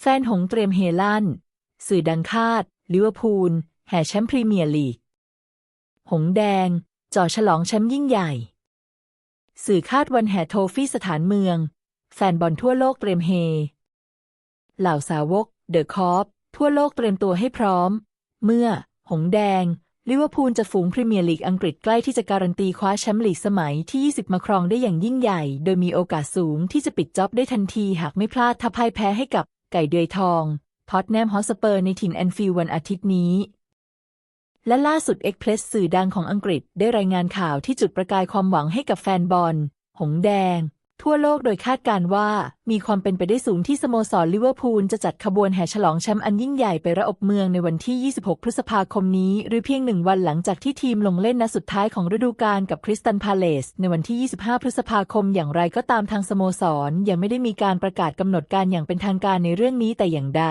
แฟนหงเตรียมเฮลั่น สื่อดังคาด ลิเวอร์พูล แห่แชมป์พรีเมียร์ลีก หงแดง จ่อฉลองแชมป์ยิ่งใหญ่ สื่อคาดวันแห่โทฟี่สถานเมือง แฟนบอลทั่วโลกเตรียมเฮ เหล่าสาวก เดอะคอปทั่วโลกเตรียมตัวให้พร้อม เมื่อ หงแดง ลิเวอร์พูลจะฝูงพรีเมียร์ลีกอังกฤษใกล้ที่จะการันตีคว้าแชมป์ลีกสมัยที่ 20 มาครองได้อย่างยิ่งใหญ่ โดยมีโอกาสสูงที่จะปิดจ็อบได้ทันทีหากไม่พลาดถ้าพ่ายแพ้ให้กับ ไก่เดือยทองท็อตแนมฮอสเปอร์ในถิ่นแอนฟิลวันอาทิตย์นี้ และล่าสุดเอ็กเพรสสื่อดังของอังกฤษได้รายงานข่าวที่จุดประกายความหวังให้กับแฟนบอล หงแดง ทั่วโลกโดยคาดการว่า มีความเป็นไปได้สูงที่สโมสรลิเวอร์พูลจะจัดขบวนแห่ฉลองแชมป์อันยิ่งใหญ่ไประอบเมืองในวันที่ 26 พฤษภาคมนี้ หรือเพียงหนึ่งวันหลังจากที่ทีมลงเล่นนัดสุดท้ายของฤดูกาลกับคริสตันพาเลส ในวันที่ 25 พฤษภาคมอย่างไรก็ตามทางสโมสรยังไม่ได้มีการประกาศกำหนดการอย่างเป็นทางการในเรื่องนี้แต่อย่างใด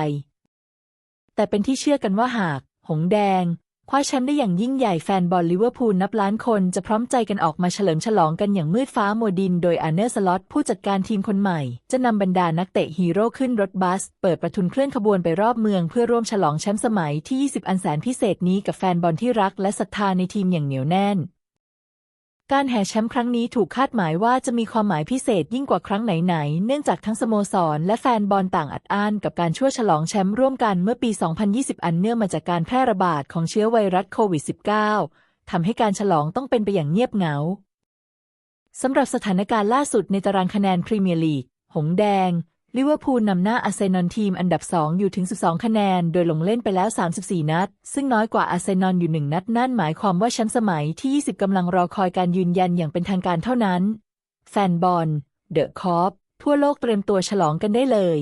แต่เป็นที่เชื่อกันว่าหาก หงแดง คว้าแชมป์ได้อย่างยิ่งใหญ่แฟนบอลลิเวอร์พูลนับล้านคนจะพร้อมใจกันออกมาเฉลิมฉลองกันอย่างมืดฟ้าโมดิน โดยอาร์เนอร์สล็อตผู้จัดการทีมคนใหม่ จะนำบรรดานักเตะฮีโร่ขึ้นรถบัส เปิดประทุนเคลื่อนขบวนไปรอบเมืองเพื่อร่วมฉลองแชมป์สมัยที่ 20 อันแสนพิเศษนี้กับแฟนบอลที่รักและศรัทธาในทีมอย่างเหนียวแน่น การแห่แชมป์ครั้งนี้ถูกคาดหมายว่าจะมีความหมายพิเศษยิ่งกว่าครั้งไหนๆ เนื่องจากทั้งสโมสรและแฟนบอลต่างอัดอั้นกับการช่วยฉลองแชมป์ร่วมกันเมื่อปี 2020 อันเนื่องมาจากการแพร่ระบาดของเชื้อไวรัสโควิด -19 ทำให้การฉลองต้องเป็นไปอย่างเงียบเหงา สำหรับสถานการณ์ล่าสุดในตารางคะแนนพรีเมียร์ลีก หงแดง ลิเวอร์พูลนำหน้าอาร์เซนอลทีมอันดับ 2 อยู่ถึง 12 คะแนน โดยลงเล่นไปแล้ว 34 นัด ซึ่งน้อยกว่าอาร์เซนอลอยู่ 1 นัด นั่นหมายความว่าแชมป์สมัยที่ 20 กำลังรอคอยการยืนยันอย่างเป็นทางการเท่านั้น แฟนบอล เดอะคอปทั่วโลกเตรียมตัวฉลองกันได้เลย